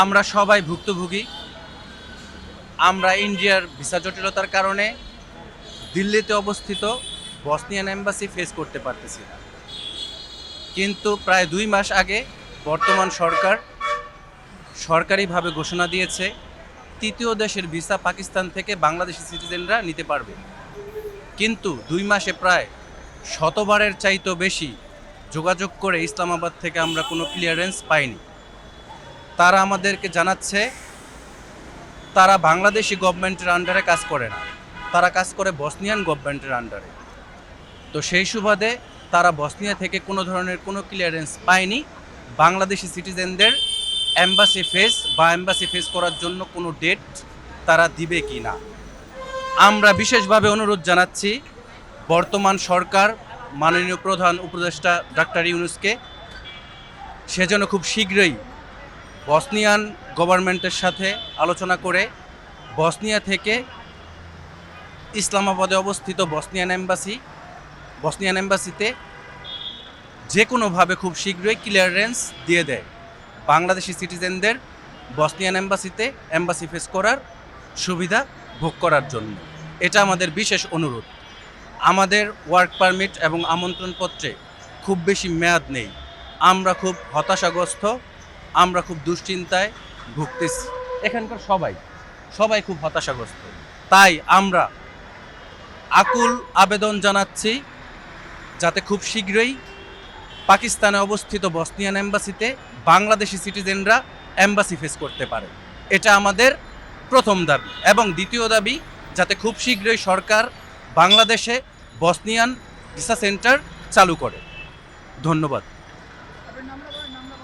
আমরা সবাই ভুক্তভোগী। আমরা ইন্ডিয়ার ভিসা জটিলতার কারণে দিল্লিতে অবস্থিত বসনিয়ান এম্বাসি ফেস করতে পারতেছি না। কিন্তু প্রায় দুই মাস আগে বর্তমান সরকার সরকারিভাবে ঘোষণা দিয়েছে, তৃতীয় দেশের ভিসা পাকিস্তান থেকে বাংলাদেশি সিটিজেনরা নিতে পারবে। কিন্তু দুই মাসে প্রায় শতবারের চাইতেও বেশি যোগাযোগ করে ইসলামাবাদ থেকে আমরা কোনো ক্লিয়ারেন্স পাইনি। তারা আমাদেরকে জানাচ্ছে, তারা বাংলাদেশি গভর্নমেন্টের আন্ডারে কাজ করে না। তারা কাজ করে বসনিয়ান গভর্নমেন্টের আন্ডারে তো সেই সুবাদে তারা বসনিয়া থেকে কোনো ধরনের কোনো ক্লিয়ারেন্স পায়নি। বাংলাদেশি সিটিজেনদের অ্যাম্বাসি ফেস বা অ্যাম্বাসি ফেস করার জন্য কোনো ডেট তারা দিবে কি না। আমরা বিশেষভাবে অনুরোধ জানাচ্ছি, বর্তমান সরকার, মাননীয় প্রধান উপদেষ্টা ডাক্তার ইউনুসকে, সে যেন খুব শীঘ্রই বসনিয়ান গভর্নমেন্টের সাথে আলোচনা করে বসনিয়া থেকে ইসলামাবাদে অবস্থিত বসনিয়ান এম্বাসি, বসনিয়ান এম্বাসিতে যে কোনোভাবে খুব শীঘ্রই ক্লিয়ারেন্স দিয়ে দেয়। বাংলাদেশি সিটিজেনদের বসনিয়ান এম্বাসিতে এম্বাসি ফেস করার সুবিধা ভোগ করার জন্য। এটা আমাদের বিশেষ অনুরোধ। আমাদের ওয়ার্ক পারমিট এবং আমন্ত্রণপত্রে খুব বেশি মেয়াদ নেই। আমরা খুব হতাশাগ্রস্ত আমরা খুব দুশ্চিন্তায় ভুগতেছি। এখানকার সবাই সবাই খুব হতাশাগ্রস্ত। তাই আমরা আকুল আবেদন জানাচ্ছি যাতে খুব শীঘ্রই পাকিস্তানে অবস্থিত বসনিয়ান এম্বাসিতে বাংলাদেশি সিটিজেনরা এম্বাসি ফেস করতে পারে। এটা আমাদের প্রথম দাবি। এবং দ্বিতীয় দাবি, যাতে খুব শীঘ্রই সরকার বাংলাদেশে বসনিয়ান ভিসা সেন্টার চালু করে। ধন্যবাদ।